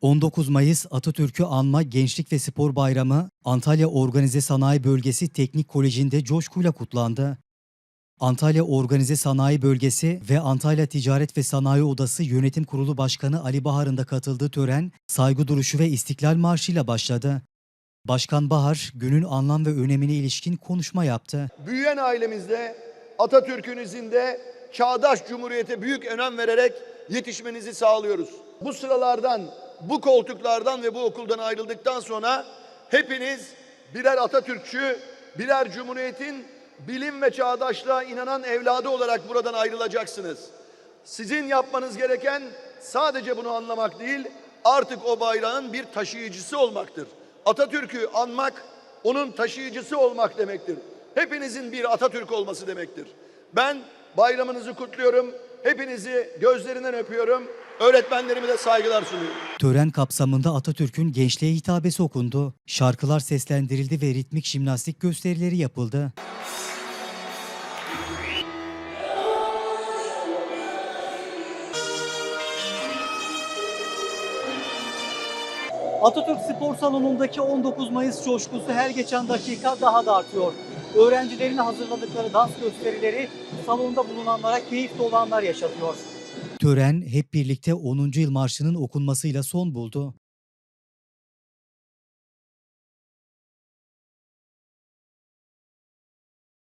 19 Mayıs Atatürk'ü anma Gençlik ve Spor Bayramı Antalya Organize Sanayi Bölgesi Teknik Koleji'nde coşkuyla kutlandı. Antalya Organize Sanayi Bölgesi ve Antalya Ticaret ve Sanayi Odası Yönetim Kurulu Başkanı Ali Bahar'ın da katıldığı tören saygı duruşu ve İstiklal Marşı ile başladı. Başkan Bahar günün anlam ve önemine ilişkin konuşma yaptı. Büyüyen ailemizde Atatürk'ün izinde çağdaş cumhuriyete büyük önem vererek yetişmenizi sağlıyoruz. Bu sıralardan, bu koltuklardan ve bu okuldan ayrıldıktan sonra hepiniz birer Atatürkçü, birer cumhuriyetin bilim ve çağdaşlığa inanan evladı olarak buradan ayrılacaksınız. Sizin yapmanız gereken sadece bunu anlamak değil, artık o bayrağın bir taşıyıcısı olmaktır. Atatürk'ü anmak, onun taşıyıcısı olmak demektir. Hepinizin bir Atatürk olması demektir. Ben bayramınızı kutluyorum. Hepinizi gözlerinden öpüyorum. Öğretmenlerime de saygılar sunuyorum. Tören kapsamında Atatürk'ün gençliğe hitabesi okundu. Şarkılar seslendirildi ve ritmik jimnastik gösterileri yapıldı. Atatürk Spor Salonu'ndaki 19 Mayıs coşkusu her geçen dakika daha da artıyor. Öğrencilerin hazırladıkları dans gösterileri salonda bulunanlara keyif dolu anlar yaşatıyor. Tören hep birlikte 10. yıl marşının okunmasıyla son buldu.